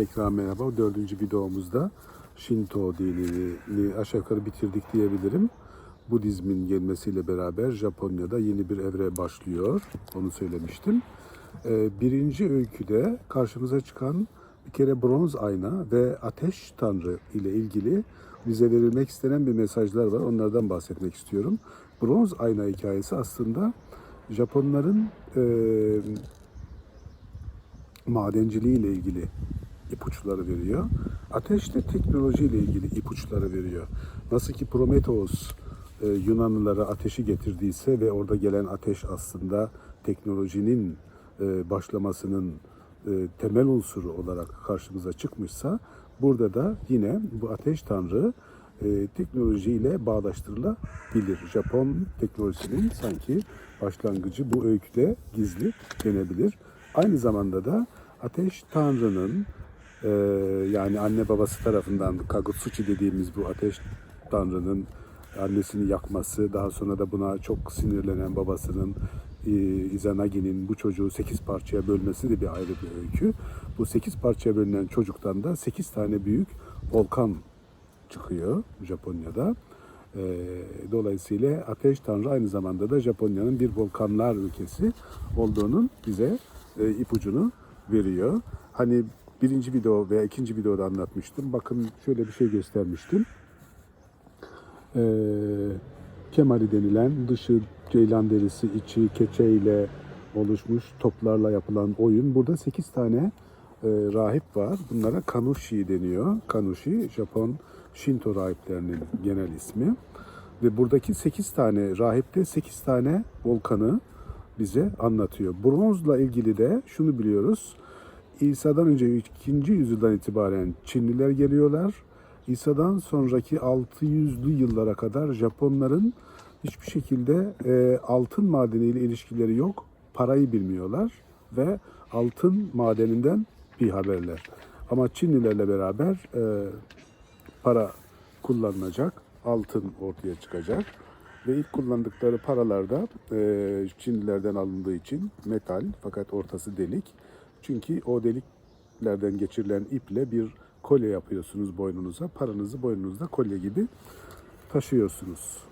tekrar merhaba. Dördüncü videomuzda Shinto dinini aşağı yukarı bitirdik diyebilirim. Budizmin gelmesiyle beraber Japonya'da yeni bir evre başlıyor. Onu söylemiştim. Ee, birinci öyküde karşımıza çıkan bir kere bronz ayna ve ateş tanrı ile ilgili bize verilmek istenen bir mesajlar var. Onlardan bahsetmek istiyorum. Bronz ayna hikayesi aslında Japonların e, madenciliği ile ilgili ipuçları veriyor. Ateş de teknoloji ile ilgili ipuçları veriyor. Nasıl ki Prometheus e, Yunanlılara ateşi getirdiyse ve orada gelen ateş aslında teknolojinin e, başlamasının e, temel unsuru olarak karşımıza çıkmışsa burada da yine bu ateş tanrı e, teknolojiyle bağdaştırılabilir. Japon teknolojisinin sanki başlangıcı bu öyküde gizli denebilir. Aynı zamanda da ateş tanrının e, yani anne babası tarafından Kagutsuchi dediğimiz bu ateş tanrının annesini yakması, daha sonra da buna çok sinirlenen babasının e, Izanagi'nin bu çocuğu 8 parçaya bölmesi de bir ayrı bir öykü. Bu 8 parçaya bölünen çocuktan da 8 tane büyük volkan çıkıyor Japonya'da. E, dolayısıyla Ateş Tanrı aynı zamanda da Japonya'nın bir volkanlar ülkesi olduğunun bize e, ipucunu veriyor. Hani birinci video veya ikinci videoda anlatmıştım. Bakın şöyle bir şey göstermiştim. E, kemari denilen dışı ceylan derisi, içi keçe ile oluşmuş toplarla yapılan oyun. Burada 8 tane e, rahip var. Bunlara Kanushi deniyor. Kanushi Japon Shinto rahiplerinin genel ismi. Ve buradaki 8 tane rahipte 8 tane volkanı bize anlatıyor. Bronzla ilgili de şunu biliyoruz. İsa'dan önce 2. yüzyıldan itibaren Çinliler geliyorlar. İsa'dan sonraki 600'lü yıllara kadar Japonların hiçbir şekilde e, altın madeniyle ilişkileri yok. Parayı bilmiyorlar ve altın madeninden bir haberler. Ama Çinlilerle beraber e, para kullanılacak, altın ortaya çıkacak. Ve ilk kullandıkları paralar da e, Çinlilerden alındığı için metal fakat ortası delik. Çünkü o deliklerden geçirilen iple bir kolye yapıyorsunuz boynunuza. Paranızı boynunuzda kolye gibi taşıyorsunuz.